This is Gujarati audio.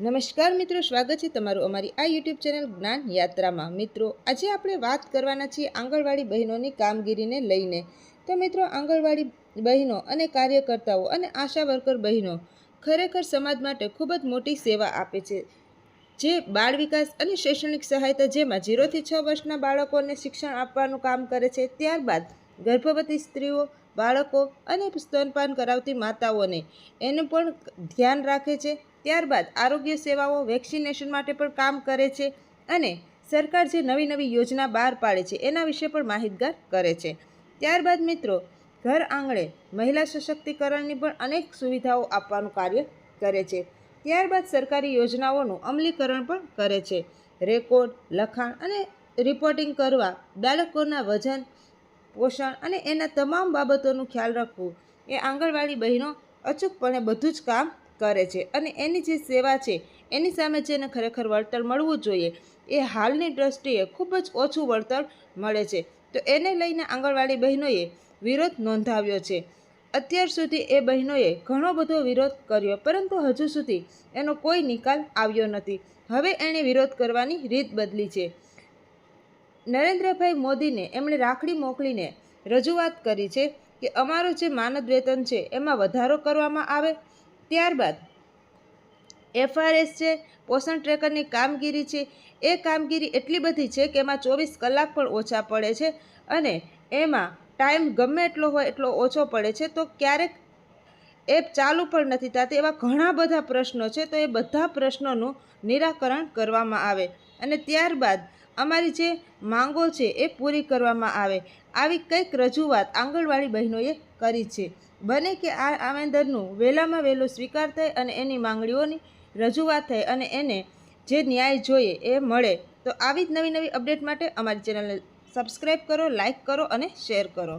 નમસ્કાર મિત્રો, સ્વાગત છે તમારું અમારી આ યુટ્યુબ ચેનલ જ્ઞાન યાત્રામાં. મિત્રો, આજે આપણે વાત કરવાના છીએ આંગણવાડી બહેનોની કામગીરીને લઈને. તો મિત્રો, આંગણવાડી બહેનો અને કાર્યકર્તાઓ અને આશા વર્કર બહેનો ખરેખર સમાજ માટે ખૂબ જ મોટી સેવા આપે છે. જે બાળ વિકાસ અને શૈક્ષણિક સહાયતા જેમાં ઝીરોથી છ વર્ષના બાળકોને શિક્ષણ આપવાનું કામ કરે છે, ત્યારબાદ ગર્ભવતી સ્ત્રીઓ, બાળકો અને સ્તનપાન કરાવતી માતાઓને એનું પણ ધ્યાન રાખે છે. ત્યારબાદ આરોગ્ય સેવાઓ, વેક્સિનેશન માટે પણ કામ કરે છે અને સરકાર જે નવી નવી યોજના બહાર પાડે છે એના વિશે પણ માહિતગાર કરે છે. ત્યારબાદ મિત્રો, ઘર આંગણે મહિલા સશક્તિકરણની પણ અનેક સુવિધાઓ આપવાનું કાર્ય કરે છે. ત્યારબાદ સરકારી યોજનાઓનું અમલીકરણ પણ કરે છે. રેકોર્ડ, લખાણ અને રિપોર્ટિંગ કરવા બાળકોના વજન પોષણ અને એના તમામ બાબતોનું ખ્યાલ રાખવું એ આંગણવાડી બહેનો અચૂકપણે બધું જ કામ કરે છે. અને એની જે સેવા છે, એની સામે જેને ખરેખર વળતર મળવું જોઈએ, એ હાલની દ્રષ્ટિએ ખૂબ જ ઓછું વળતર મળે છે. તો એને લઈને આંગણવાડી બહેનોએ વિરોધ નોંધાવ્યો છે. અત્યાર સુધી એ બહેનોએ ઘણો બધો વિરોધ કર્યો, પરંતુ હજુ સુધી એનો કોઈ નિકાલ આવ્યો નથી. હવે એણે વિરોધ કરવાની રીત બદલી છે. નરેન્દ્રભાઈ મોદીને એમણે રાખડી મોકલીને રજૂઆત કરી છે કે અમારું જે માનદ વેતન છે એમાં વધારો કરવામાં આવે. ત્યારબાદ એફઆરએસ છે, પોષણ ટ્રેકરની કામગીરી છે, એ કામગીરી એટલી બધી છે કે એમાં ચોવીસ કલાક પણ ઓછા પડે છે અને એમાં ટાઈમ ગમે એટલો હોય એટલો ઓછો પડે છે. તો ક્યારેક એપ ચાલુ પણ નથી થતી એવા ઘણા બધા પ્રશ્નો છે. તો એ બધા પ્રશ્નોનું નિરાકરણ કરવામાં આવે. અને ત્યારબાદ અમારી જે માંગો છે એ પૂરી કરવામાં આવે. આવી કંઈક રજૂઆત આંગણવાડી બહેનોએ કરી છે. બને કે આ આવેદનનું વહેલામાં વહેલો સ્વીકાર થાય અને એની માંગણીઓની રજૂઆત થાય અને એને જે ન્યાય જોઈએ એ મળે, તો આવી જ નવી નવી અપડેટ માટે અમારી ચેનલને સબસ્ક્રાઈબ કરો લાઈક કરો અને શેર કરો.